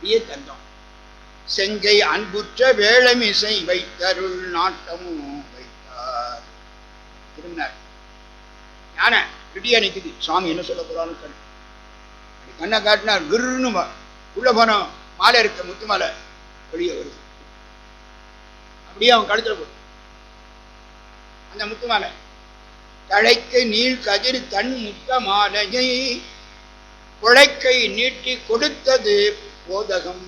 அப்படியே செங்கை அன்புற்ற வேளமிசை வைத்தருள் நாட்டமும் வைத்தார். திரும்பினார். ஞான ரெடியா நிக்குது. சாமி என்ன சொல்ல போறான்னு கண்ணு அப்படி கண்ணை காட்டினார் குருன்னு உள்ள போனோம் மாலை இருக்க முத்து மாலை வெளியே வருது. அப்படியே அவன் கழுத்துல போடு. அந்த முத்து மாலை தழைக்கை நீள் கதிர் தன் முத்த மாலையை குழைக்கை நீட்டி கொடுத்தது போதகம்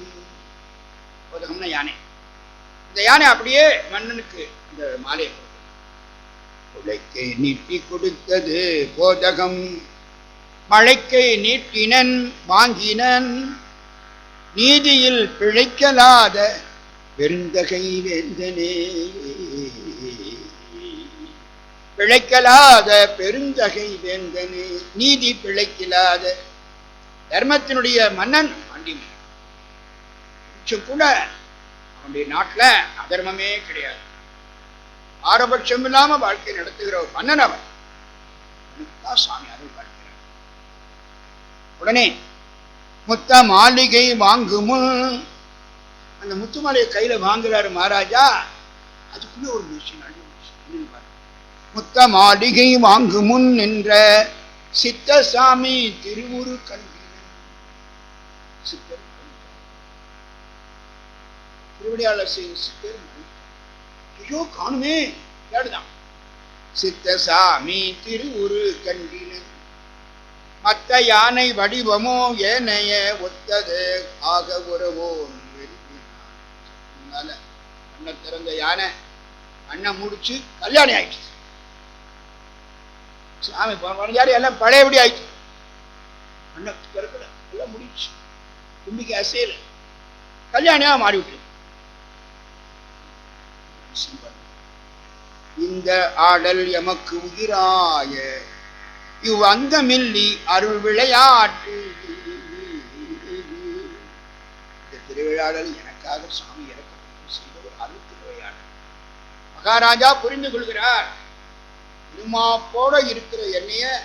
போதகம்னா யானை. இந்த யானை அப்படியே மன்னனுக்கு அந்த மாலையை உழைக்கை நீட்டி கொடுத்தது போதகம் மழைக்கை நீட்டினன் வாங்கினன் நீதியில் பிழைக்கலாத பெருந்தகை வேந்தனே. பிழைக்கலாத பெருந்தகை வேந்தனே. நீதி பிழைக்கலாத தர்மத்தினுடைய மன்னன் கொஞ்சம் கூட அவனுடைய நாட்டுல அதர்மமே கிடையாது. ஆரபட்சம் இல்லாம வாழ்க்கை நடத்துகிற ஒரு மன்னன் அவன். சாமி அருள் பார்க்கிறார் உடனே முத்த மாளிகை வாங்குமுன் அந்த முத்து மாலையை கையில வாங்குறாரு மகாராஜா. அதுக்குள்ள ஒரு விஷயம் நல்ல விஷயம். பாருங்க. முத்த மாளிகை வாங்கு முன் நின்ற சித்தசாமி திருவுரு கல்வி சித்தர் திருவிடையாளர் சித்தர் ஐயோ காணுமே கேடுதான். திரு திருவுரு கண்டின மத்த யானை வடிவமோ ஏனைய ஒத்தது. ஆக உறவோ அண்ணன் திறந்த யானை அண்ணன் முடிச்சு கல்யாணம் ஆயிடுச்சு. சாமி யாரு எல்லாம் பழையபடி ஆயிடுச்சு. அண்ணன் திறக்கல எல்லாம் முடிச்சு. தும்பிக்கை அசையல. கல்யாணியாக மாறிவிட்டு இந்த ஆடல் எமக்கு உயிராய. இவ் அந்தமில்லி அருள் விளையாட்டு. இந்த திருவிழாடல் எனக்காக சாமி இறக்கப்பட்டு செய்த ஒரு அருள் திருவிளையாடல் மகாராஜா புரிந்து கொள்கிறார். இருமாப்போட இருக்கிற என்னைய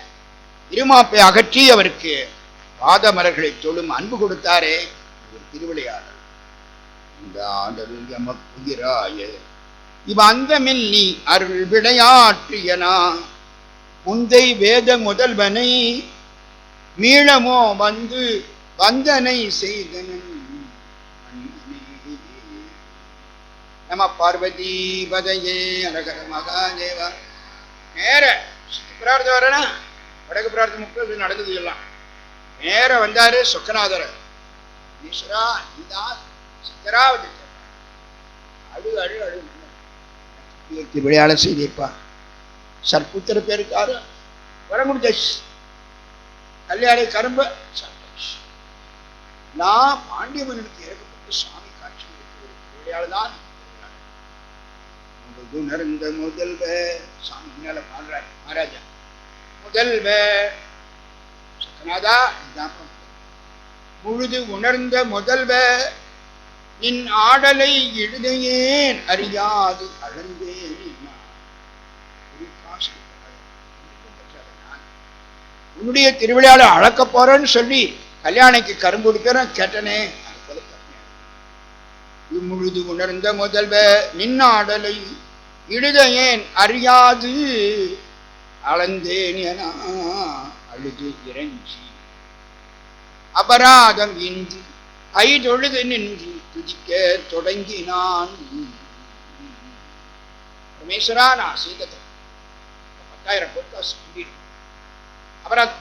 இருமாப்பை அகற்றி அவருக்கு பாதமரர்களை சொல்லும் அன்பு கொடுத்தாரே. ஒரு திருவிளையாடல். இந்த ஆடல் எமக்குயிராய இவ நீ அருள் விளையாற்றியனா முந்தை வேத முதல்வனை மீளமோ வந்து வந்தனை செய்தனன்? நம பார்வதி பதையே அழகர மகாதேவா. நேர பிரார்த்தம் வரனா? வடக்கு பிரார்த்தம் முப்பது நடக்குது எல்லாம் நேர வந்தாரு சொக்கநாதர். ஈஸ்வரா நீதான் சித்தராவது அழு அழு. அழு விளையாட செய்திருப்பா சர்ப்புத்திர பேருக்காரு வர முடிஞ்சாச்சு கல்யாணி கரும்ப சர்ப்பச்சு நான் பாண்டிய இறக்கப்பட்டு சாமி காட்சி விளையாடுதான் உணர்ந்த முதல்வ சாமி முன்னால பாடுறாரு மகாராஜா. முதல்வ சத்யநாதா முழுது உணர்ந்த முதல்வ நின் ஆடலை எழுதையேன் அறியாது அழந்தேன் உன்னுடைய திருவிழாவில் அளக்க போறேன்னு சொல்லி கல்யாணிக்கு கரும்பு கொடுக்கிறேன் கேட்டனே முழுது உணர்ந்த முதல்வ நின் ஆடலை இழுதையேன் அறியாது அளந்தேன் என அழுது இறஞ்சி அபராதம் இன்றி ஐதொழுது நின்றி துதிக்க தொடங்கினான். பரமேஸ்வரா நான் செய்தது. பத்தாயிரம் பொற்காசு வண்டியில் அப்புறம்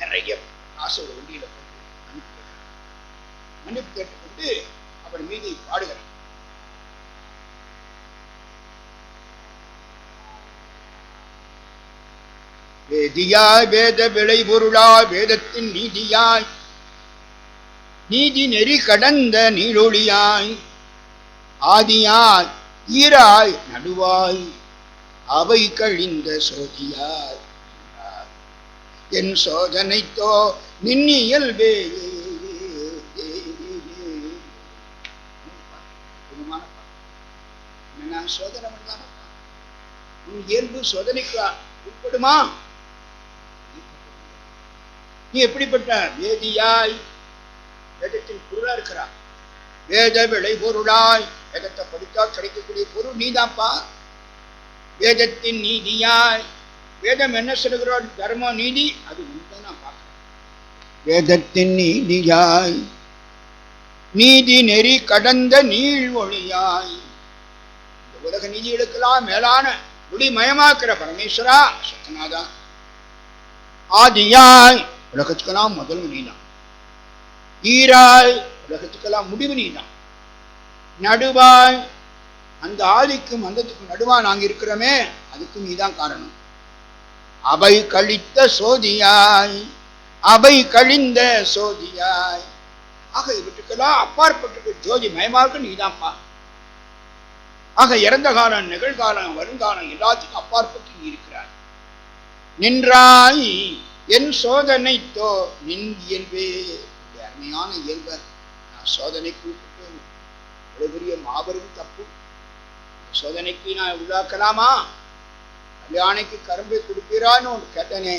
நிறைய காசு ஒரு வண்டியில போட்டு அனுப்பி மன்னிப்பு கேட்டுக்கொண்டு அவர் மீது பாடுகிறார் வேதியாய் வேத விளைபொருளா வேதத்தின் நீதியாய் நீதி நெறி கடந்த நீழொழியாய் ஆதியாய் ஈராய் நடுவாய். அவை கழிந்த சோதியாய் என் சோதனைத்தோ நின்னியல்வே நான் சோதனை உன் இயல்பு சோதனைக்கு உட்படுமா? நீ எப்படிப்பட்ட வேதியாய் வேதத்தின் பொருளா இருக்கிறார். வேத விளை பொருளாய் வேதத்தை படித்தா கிடைக்கக்கூடிய பொருள் நீதாப்பா வேதத்தின் நீதியாய். வேதம் என்ன சொல்கிறோம் தர்மம் நீதி அது உண்மை நான் பார்க்கிறேன். வேதத்தின் நீதியாய். நீதி நெறி கடந்த நீள் ஒளியாய். இந்த உலக நீதிகளுக்கெல்லாம் மேலான ஒளிமயமாக்குற பரமேஸ்வரா சத்தனாதான் ஆதியாய். உலகத்துக்கெல்லாம் முதல் நீதான். ஈராய் உலகத்துக்கெல்லாம் முடிவு நீதான். நடுவாய் அந்த ஆதிக்கும் அந்தத்துக்கும் நடுவா நாங்க இருக்கிறோமே அதுக்கும் நீதான் காரணம். அவை கழித்த சோதியாய் அவை கழிந்த சோதியாய். ஆக இவற்றுக்கெல்லாம் அப்பாற்பட்டு ஜோதி மயமாக நீதான்ப்பா. ஆக இறந்த காலம் நிகழ்காலம் வருங்காலம் எல்லாத்துக்கும் அப்பாற்பட்டு நீ இருக்கிறாய். நின்றாய் என் சோதனை தோ நின் என்பே இந்த இயல்பர். நான் சோதனைக்கு உட்பட்டு இவ்வளவு பெரிய மாபெரும் தப்பு. சோதனைக்கு நான் உள்ளாக்கலாமா? கல்யாணிக்கு கரும்பை கொடுப்பீரான்னு ஒன்று கேட்டனே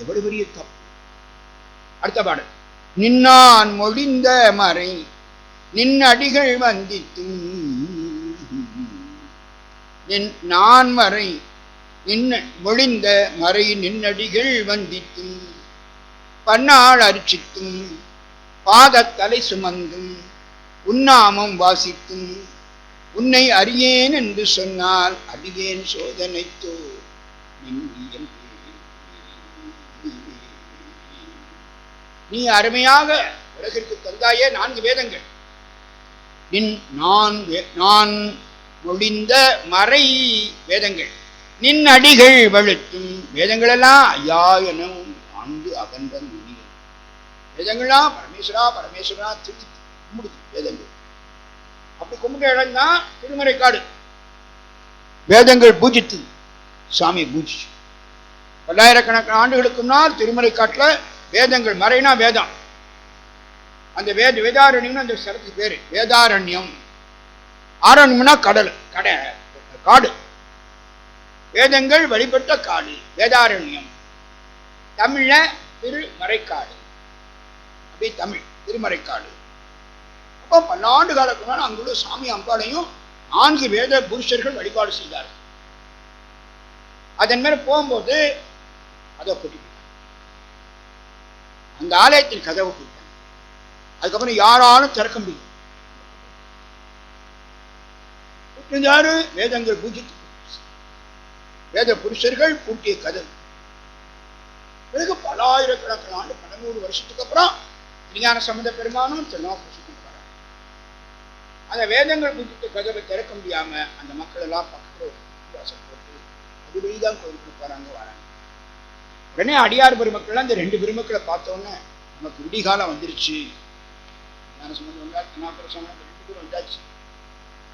எவ்வளவு பெரிய தப்பு. அடுத்த பாடல். நின்னான் மொழிந்த மறை நின் அடிகள் வந்தித்தும் நின் நான் மறை நின்ன மொழிந்த மறை நின்னடிகள் வந்தித்தும் பன்னாள் அரிச்சித்தும் பாதத்தலை சுமந்தும் உன்னாமம் வாசித்தும் உன்னை அறியேன் என்று சொன்னால் அறியேன் சோதனைத்தோ? நீ அருமையாக உலகிற்கு தந்தாயே நான்கு வேதங்கள். நின் நான் வே- நான் மொழிந்த மறை வேதங்கள். நின் அடிகள் வழுத்தும் வேதங்களெல்லாம் ஐயா எனவும் ஆண்டு அகன்ற முடியும் வேதங்கள்லாம் பரமேஸ்வரா பரமேஸ்வரா திருத்தி கும்பிடுது வேதங்கள். அப்படி கும்பிட்ட இடம் தான் திருமறைக்காடு வேதங்கள் பூஜித்து சாமி பூஜிச்சு. பல்லாயிரக்கணக்கான ஆண்டுகளுக்கு முன்னால் திருமறைக்காட்டில் வேதங்கள் மறைனா வேதம். அந்த வேத வேதாரண்யம்னு அந்த சரத்து பேரு. வேதாரண்யம். ஆரண்யம்னா கடல் கடை காடு. வேதங்கள் வழிபட்ட காடு வேதாரண்யம். தமிழில் திருமறைக்காடு. அப்படி தமிழ் திருமறைக்காடு. அப்போ பல்லாண்டு காலத்துக்கு முன்னால் அங்குள்ள சாமி அம்பாளையும் நான்கு வேத புருஷர்கள் வழிபாடு செய்தார்கள். அதன் மேல போகும்போது அதை கொட்டி அந்த ஆலயத்தின் கதவை கொடுத்தாங்க அதுக்கப்புறம் யாராலும் திறக்க முடியும் கூட்டிருந்தாரு வேதங்கள் பூஜித்து வேத புருஷர்கள் பூட்டிய கதவு. பிறகு பலாயிரக்கணக்கான ஆண்டு பதினூறு வருஷத்துக்கு அப்புறம் விஞ்ஞான சம்பந்த பெருமானும் திருநாபுருஷனும் அந்த வேதங்கள் குறித்து கதவை திறக்க முடியாம அந்த மக்கள் எல்லாம் பக்கத்துல ஒரு போட்டு அது வெளிதான் கோயிலுக்கு போறாங்க வராங்க. உடனே அடியார் பெருமக்கள்லாம் இந்த ரெண்டு பெருமக்களை பார்த்த உடனே நமக்கு விடிகாலம் வந்துருச்சு. ஞான சம்மந்தம் வந்தாச்சு ரெண்டு பேரும் வந்தாச்சு.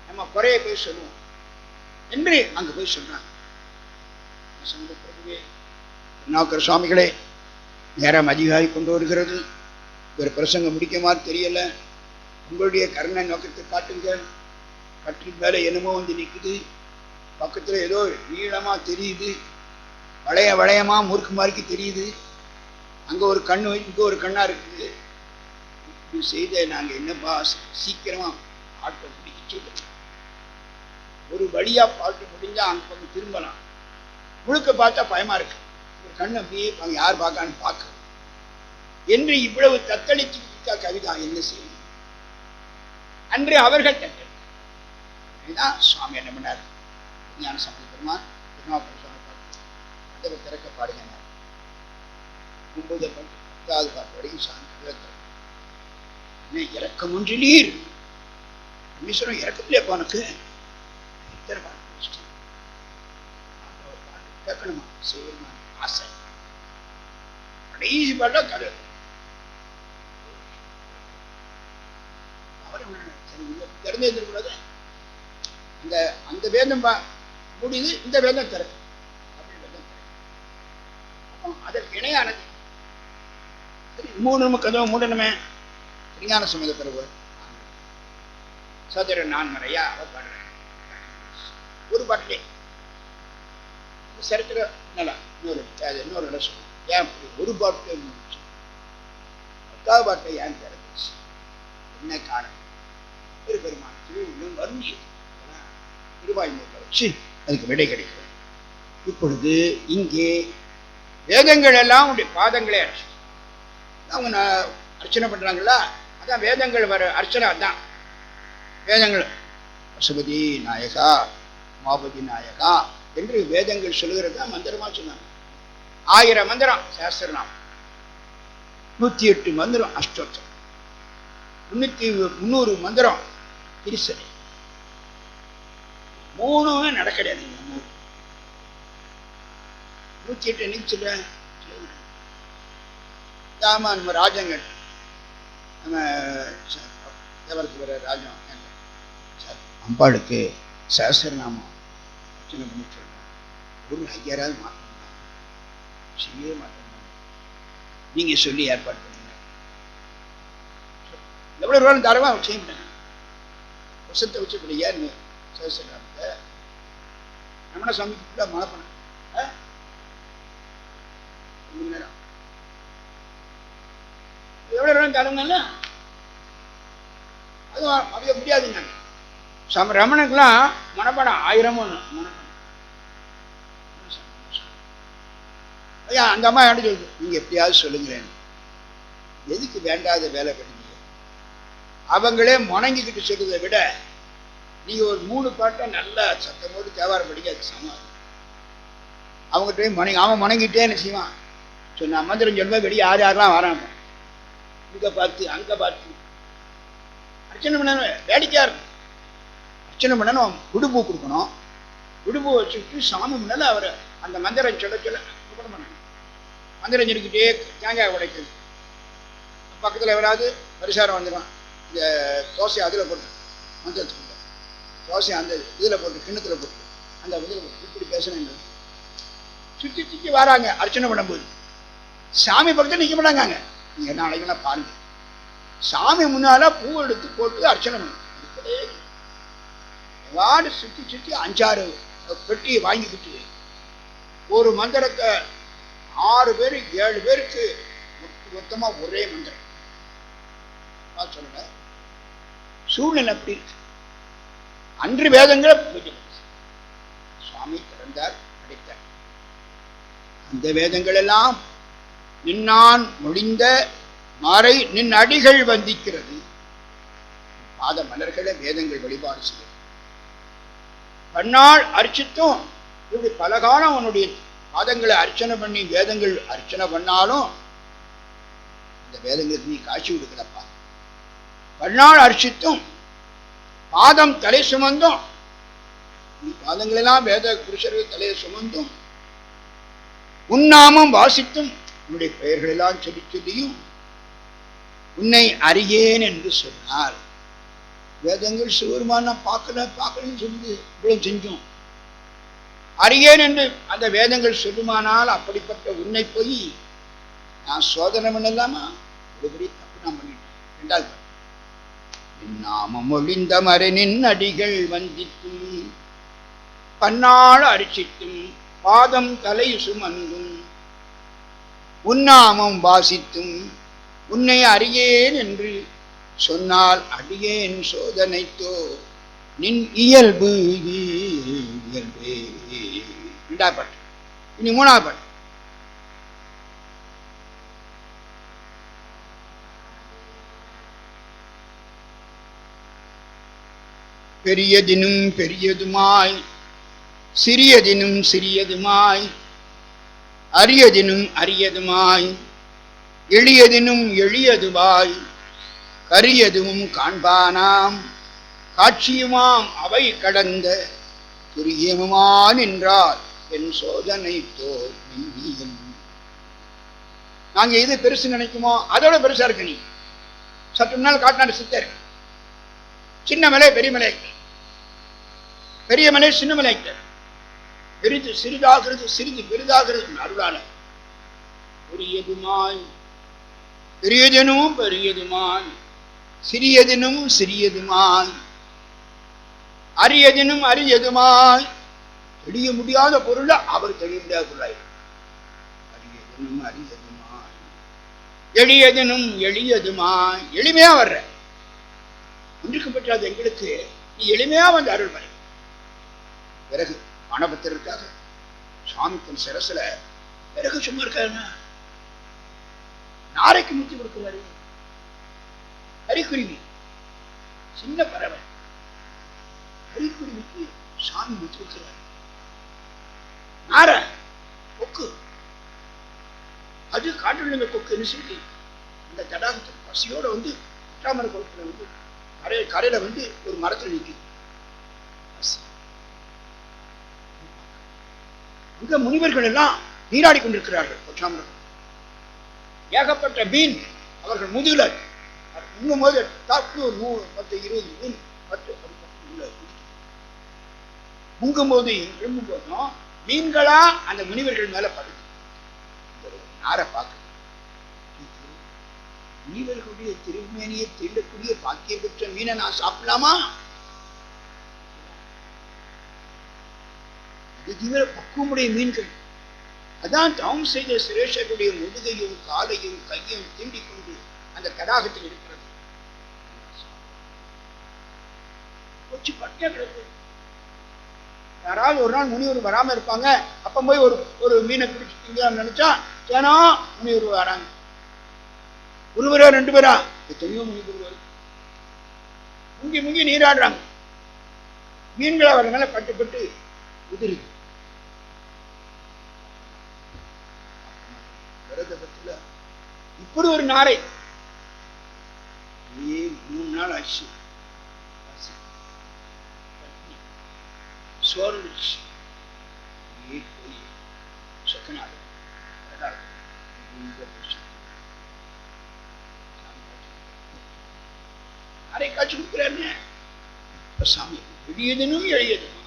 நம்ம குறைய போய் சொல்லுவோம். என்று அங்க போய் சொல்றாங்க. சம்பந்த பிரபுவே திருநாவுக்கர் சுவாமிகளே நேரம் அதிகாரி கொண்டு வருகிறது. ஒரு பிரசங்கம் முடிக்குமாறு தெரியல. உங்களுடைய கருணை நோக்கத்தை காட்டுங்க. கட்டில் மேலே என்னமோ வந்து நிற்குது பக்கத்தில் ஏதோ நீளமாக தெரியுது. வளைய வளையமாக முறுக்கு மாதிரிக்கு தெரியுது. அங்கே ஒரு கண் இங்கே ஒரு கண்ணாக இருக்குது. இப்படி செய்த நாங்கள் என்னப்பா சீக்கிரமாக ஆட்டை பிடிக்க சொல்லுங்க ஒரு வழியாக பாட்டு முடிஞ்சால் அங்கே பக்கம் திரும்பலாம். முழுக்க பார்த்தா பயமாக இருக்குது ஒரு கண்ணை அப்படியே அவங்க யார் பார்க்கான்னு பார்க்க என்று இவ்வளவு தத்தளித்து கவிதா என்ன செய்யும்? அன்று அவர்கள் தத்தளித்தார் சுவாமி என்ன பண்ணார்? ஞான சம்பந்த பெருமான் கதவை திறக்க பாடுங்க ஒன்பது பத்தாவது பாட்டு வரைக்கும் சாமி என்ன இறக்கம் ஒன்றிலீர் ஈஸ்வரன் இறக்கத்திலே போனக்கு இத்தனை பாட்டு கேட்கணுமா? செய்யணுமா ஆசை. கடைசி பாட்டா கதை அவர் திறந்து இருக்கக்கூடாது அந்த அந்த வேதம் பா- முடியுது இந்த வேதம் திறக்கு அதற்கு இணையானது. மூணு கதவை மூடணுமே விஞ்ஞான சமத பிறகு சதுர நான் மறையா அவர் பாடுறேன் ஒரு பாட்டிலே. சரித்திர நல்லா இன்னொரு அது இன்னொரு இடம் ஏன் ஒரு பாட்டிலே முடிச்சு பத்தாவது ஏன் திறந்துச்சு? என்ன காரணம்? பெருமான் திருவுள்ளம் வருந்தியது திருவாய்மொழியில் வச்சு அதுக்கு விடை கிடைக்கிறது இப்பொழுது இங்கே வேதங்கள் எல்லாம் உடைய பாதங்களே அர்ச்சனை. அவங்க அர்ச்சனை பண்றாங்களா? அதான் வேதங்கள் வர அர்ச்சனை அதான். வேதங்கள் பசுபதி நாயகா மாபதி நாயகா என்று வேதங்கள் சொல்கிறது தான் மந்திரமா சொன்னாங்க. ஆயிரம் மந்திரம் சாஸ்திரநாமம் நூத்தி எட்டு மந்திரம் அஷ்டோத்தம் முன்னூத்தி முந்நூறு மந்திரம் திருசனை மூணுமே நடக்கிறாது இந்த மூணு? நூத்தி எட்டு என்னைக்கு சொல்கிறேன் ஆமாம் நம்ம ராஜங்கள் நம்ம தேவரத்து வர ராஜம் சார் அம்பாளுக்கு சஹசிரநாமம் அர்ச்சனை பண்ணி சொல்கிறேன் ஒரு ஐயாராவது மாற்றணும் செய்யவே மாட்டேன் நீங்கள் சொல்லி ஏற்பாடு பண்ணுங்க. எவ்வளோ ரூபாய் தரவா? செய்ய மாட்டாங்க. வருஷத்தை வச்சு இப்படி ஏன்னு ரமண சுவாமிக்கு கூட மழை பண்ண கொஞ்ச நேரம். எவ்வளவு ரூபாய் தருங்கல்ல அது அவைய முடியாதுங்க. சம ரமணக்கெல்லாம் மனப்படம் ஆயிரம் ஒன்று மனப்படம். ஐயா அந்த அம்மா என்ன சொல்லுது? நீங்க எப்படியாவது சொல்லுங்களேன். எதுக்கு வேண்டாத வேலை பண்ணீங்க அவங்களே முணங்கிக்கிட்டு சொல்றதை விட நீங்கள் ஒரு மூணு பாட்டை நல்லா சத்தம் போட்டு தேவாரம் படிக்க அது சமாளம் அவங்ககிட்ட போய் முணங்கி அவன் முணங்கிட்டே என்ன செய்வான்? சொன்ன மந்திரம் சொல்லும்போது வெளியே யார் யாரெல்லாம் வராங்க? இங்க பார்த்து அங்க பார்த்து. அர்ச்சனை பண்ணணும் வேடிக்கையாக இருக்கும். அர்ச்சனை பண்ணணும் விடுபூ கொடுக்கணும். விடுபூ வச்சுட்டு சாமி முன்னால அவர் அந்த மந்திரம் சொல்ல சொல்ல கும்பிட பண்ணணும். மந்திரம் சொல்லிக்கிட்டே தேங்காய் உடைக்கிறது. பக்கத்தில் எவராது பரிசாரம் வந்துடுவான் இந்த தோசையை அதில் போட்டு மந்திரத்துக்குள்ள தோசை அந்த இதில் போட்டு கிண்ணத்தில் போட்டு அந்த இதில் போட்டு இப்படி பேசணும் சுற்றி சுற்றி வராங்க அர்ச்சனை பண்ணும்போது. சாமி பக்கத்தில் நிற்க மாட்டாங்க நீங்கள் நாளைக்கு பாருங்க. சாமி முன்னால பூ எடுத்து போட்டு அர்ச்சனை பண்ணும் வாடு சுற்றி சுற்றி அஞ்சாறு பெட்டியை வாங்கிக்கிட்டு ஒரு மந்திரத்தை ஆறு பேர் ஏழு பேருக்கு மொத்தமா ஒரே மந்திரம். சொல்லுங்க. சூழ்நிலை அப்படி இருக்கு அன்று வேதங்களை சுவாமி திறந்தார் படித்தார். அந்த வேதங்கள் எல்லாம் நின்னான் மொழிந்த மாறை நின் அடிகள் வந்திக்கிறது. பாத மலர்களை வேதங்கள் வழிபாடு செய்யும். கண்ணால் அர்ச்சித்தும் இப்படி பல காலம் பாதங்களை அர்ச்சனை பண்ணி வேதங்கள் அர்ச்சனை பண்ணாலும் இந்த வேதங்களுக்கு நீ காட்சி கொடுக்கலப்பா கண்ணால் அர்ச்சித்தும் பாதம் தலை சுமந்தும் பாதங்களெல்லாம் வேத புருஷர்கள் தலையை சுமந்தும் உன்னாமம் வாசித்தும் உன்னுடைய பெயர்களெல்லாம் சொல்லி சொல்லியும் உன்னை அறியேன் என்று சொன்னார். வேதங்கள் சிவருமான பார்க்கல பார்க்கலன்னு சொல்லி இவ்வளவு செஞ்சோம். அறியேன் என்று அந்த வேதங்கள் சொல்லுமானால் அப்படிப்பட்ட உன்னை போய் நான் சோதனை பண்ணலாமா? ஒருபடி தப்பு நான் பண்ணிட்டேன். ரெண்டாவது நாமம் ஒளிந்த மரனின் அடிகள் வந்தித்தும் பன்னாள் அரிசித்தும் பாதம் தலை சுமந்தும் உன்னாமம் வாசித்தும் உன்னை அறியேன் என்று சொன்னால் அடியேன் சோதனைத்தோ? நின் இயல்பு இயல்பே. ரெண்டாவது பாட்டு. இனி மூணாவது பாட்டு. பெரியதினும் பெரியதுமாய் சிறியதினும் சிறியதுமாய் அரியதினும் அரியதுமாய் எளியதினும் எளியதுவாய் கரியதுவும் காண்பானாம் காட்சியுமாம் அவை கடந்த துரியமுமான் என்றார் என் சோதனை தோல் மெய்யியம் நாங்க எது பெருசு நினைக்குமோ அதோட பெருசா இருக்கு நீ. சற்று முன்னால் காட்டினார் சித்தர். சின்ன மலை பெரிய மலை. பெரிய மலை சின்ன மலை பெரிது சிறிதாகிறது சிறிது பெரிதாகிறது அருளான பெரியதுமாய். பெரியதெனும் பெரியதுமாய். சிறியதெனும் சிறியதுமாய். அரியதெனும் அரியதுமாய். தெளிய முடியாத பொருளை அவர் தெளிய முடியாத அரியதெனும் அரியதுமாய். எளியதெனும் எளியதுமாய். எளிமையா வர்ற. ஒன்றுக்கு பெற்றாத எங்களுக்கு. நீ எளிமையா வந்து அருள் வரை பிறகு மணபத்திற்காக சுவாமி தன் சிரசுல பிறகு சும்மா இருக்காருன்னா நாரைக்கு முத்தி கொடுக்குறாரு. கரிக்குருவி சின்ன பறவை. கரிக்குருவிக்கு சாமி முத்தி கொடுக்குறாரு. நார கொக்கு. அது காட்டுள்ள கொக்குன்னு சொல்லி அந்த தடாகத்தில் பசியோட வந்து குற்றாமர குளத்துல வந்து கரை கரையில் வந்து ஒரு மரத்துல நிற்குது மிக முனிவர்கள் எல்லாம் நீராடி கொண்டிருக்கிறார்கள் குற்றாமர ஏகப்பட்ட மீன் அவர்கள் முதுகுல இன்னும் போது தாக்கு ஒரு நூறு பத்து இருபது மீன் பத்து பத்து, போது எழும்பும் போதும் மீன்களா அந்த முனிவர்கள் மேல படுது. நாரை பார்க்க முனிவர்களுடைய திருமேனியை தீண்டக்கூடிய பாக்கியம் பெற்ற மீனை நான் சாப்பிடலாமா? இது தீவிர பக்குவமுடைய மீன்கள். அதான் தவம் செய்த சிரேஷருடைய முதுகையும் காலையும் கையும் தீண்டிக் கொண்டு அந்த தடாகத்தில் இருக்கிறது. கொச்சி பட்டியா கிடக்கு. யாராவது ஒரு நாள் முனிவர் வராம இருப்பாங்க. அப்ப போய் ஒரு ஒரு மீனை பிடிச்சிட்டீங்கன்னு நினைச்சா ஏன்னா முனிவர் வராங்க. ஒருவரா ரெண்டு பேரா? எத்தனையோ முனிவர் முங்கி முங்கி நீராடுறாங்க. மீன்கள் அவர் மேல பட்டு பட்டு உதிருது. இப்படி ஒரு நாரை மூணு நாள் ஆச்சு. பசி. பட்னி. நாரை காட்சி கொடுக்குறாருங்க? சாமி எளியதனும் எளியதும்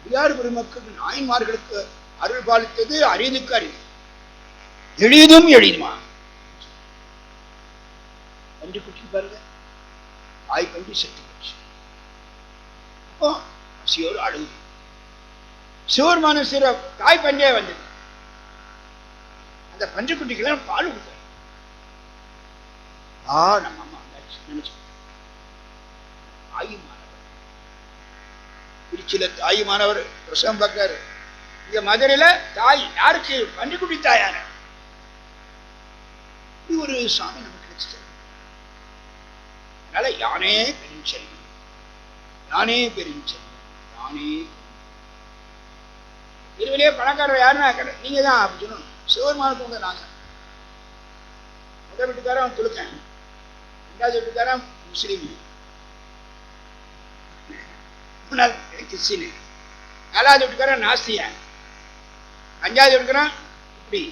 அடியார் பெருமக்கள் நாயன்மார்களுக்கு அருள் பாலித்தது அரிதுக்கு அறிவு எளிதும் எளிதுமா? கண்டு குட்டி பாருங்க. தாய் கண்டு செத்து போச்சு. அப்போ பசியோடு அழுகு சிவர் சிற தாய் பஞ்சே வந்தது. அந்த பஞ்சு குட்டிக்கெல்லாம் பால் கொடுத்தாரு. ஆ நம்ம அம்மா நினைச்சு தாயுமானவர் திருச்சியில தாயுமானவர் பிரசவம் பார்க்காரு இங்க மதுரையில தாய் யாருக்கு? பன்னிக்குட்டி தாயான இது ஒரு சாமி நமக்கு கிடைச்சது அதனால யானே பெருஞ்செல்வம் யானே பெருஞ்செல்வம் யானே இருவிலே பணக்காரர் யாருன்னா நீங்க தான் அப்படி சொல்லணும். சிவபெருமானுக்கு உங்க நாங்க. முதல் வீட்டுக்காரன் துளுக்கன் ரெண்டாவது வீட்டுக்காரன் முஸ்லீம். மூணாவது கிறிஸ்டின். நாலாவது வீட்டுக்காரன் நாஸ்தியன் அஞ்சாவது வீட்டுக்காரன் இப்படி.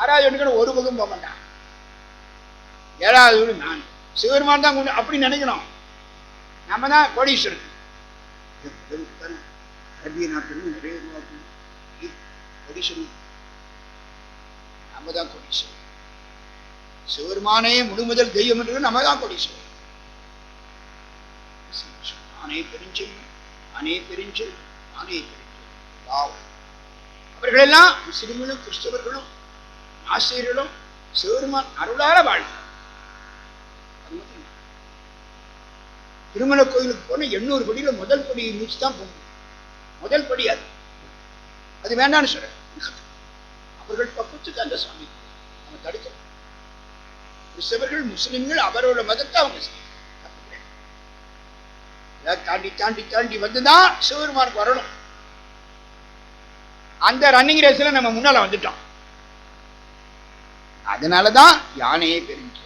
ஆறாவது வீட்டுக்காரன் ஒரு பக்கம் போக மாட்டான். ஏழாவது வீடு நான். சிவருமான் தான் அப்படி நினைக்கணும். நம்ம தான் கோடீஸ்வரன் அரபிய நாட்டிலும் நிறைய உருவாக்கணும் கோடீஸ்வரன் நம்ம தான் கோடீஸ்வரன் சிவருமானே முழுமுதல் தெய்வம் என்று நம்ம தான் கோடீஸ்வரன் பெருஞ்சல் பெருஞ்செல்வம் நானே பெருஞ்செல்வம் பெருஞ்சல் பெருஞ்செல்வம் வாவ். அவர்களெல்லாம் முஸ்லிம்களும் கிறிஸ்தவர்களும். ஆசிரியர்களும் சிவருமான் அருளால வாழ்ந்தார் அது மட்டும் திருமண கோயிலுக்கு போன எண்ணூறு படியில முதல் படியை முடிச்சு தான் போகணும். முதல் படி அது. அது வேண்டாம்னு சொல்றேன் அவர்கள் பக்கத்துக்கு அந்த சாமி. அவங்க தடுக்கணும் கிறிஸ்தவர்கள் முஸ்லிம்கள் அவரோட மதத்தை அவங்க தாண்டி தாண்டி தாண்டி வந்துதான் சிவருமானுக்கு வரணும். அந்த ரன்னிங் ரேஸ்ல நம்ம முன்னால வந்துட்டோம். அதனாலதான் யானையே பெருங்கி